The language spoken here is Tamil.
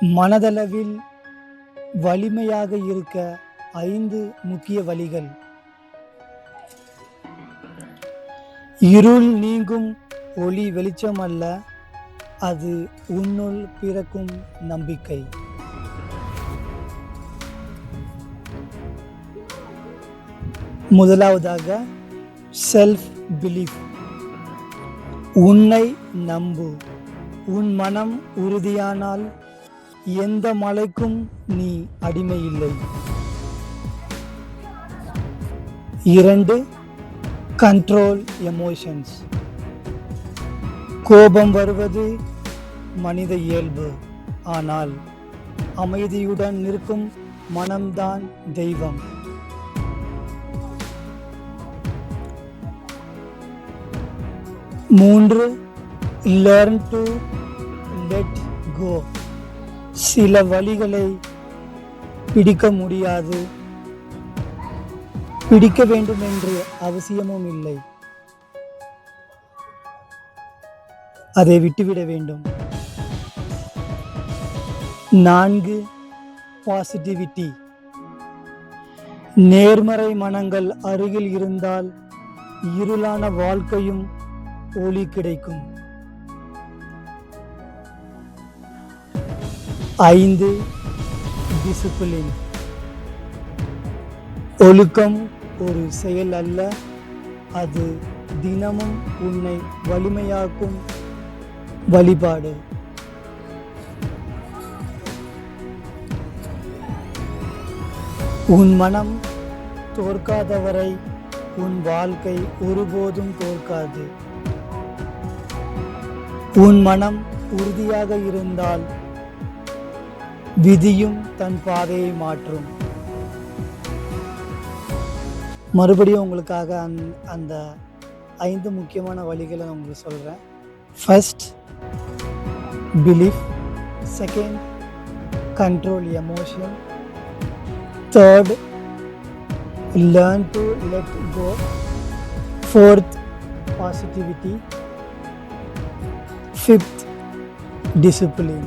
மனதளவில் வலிமையாக இருக்க ஐந்து முக்கிய வழிகள். இருள் நீங்கும் ஒளி வெளிச்சம் அல்ல அது உன்னுள் பிறக்கும் நம்பிக்கை. முதலாவதாக செல்ஃப் பிலீஃப் உன்னை நம்பு. உன் மனம் உறுதியானால் எந்த மலைக்கும் நீ அடிமை இல்லை. இரண்டு கண்ட்ரோல் எமோஷன்ஸ் கோபம் வருவது மனித இயல்பு. ஆனால் அமைதியுடன் நிற்கும் மனம்தான் தெய்வம். மூன்று லேர்ன் டு லெட் கோ சில வழிகளை பிடிக்க முடியாது. பிடிக்க வேண்டும் என்று அவசியமும் இல்லை. அதை விட்டுவிட வேண்டும். நான்கு பாசிட்டிவிட்டி நேர்மறை மனங்கள் அருகில் இருந்தால் இருளான வாழ்க்கையும் ஒளி கிடைக்கும். ஐந்து டிசிப்ளின் ஒழுக்கம் ஒரு செயல் அல்ல. அது தினமும் உன்னை வலிமையாக்கும் வழிபாடு. உன் மனம் தோற்காதவரை உன் வாழ்க்கை ஒருபோதும் தோற்காது. உன் மனம் உறுதியாக இருந்தால் விதியும் தன் பாதையை மாற்றும். மறுபடியும் உங்களுக்காக அந் அந்த ஐந்து முக்கியமான வழிகளை நான் உங்களுக்கு சொல்கிறேன் first belief second control emotion third learn to let go fourth positivity fifth discipline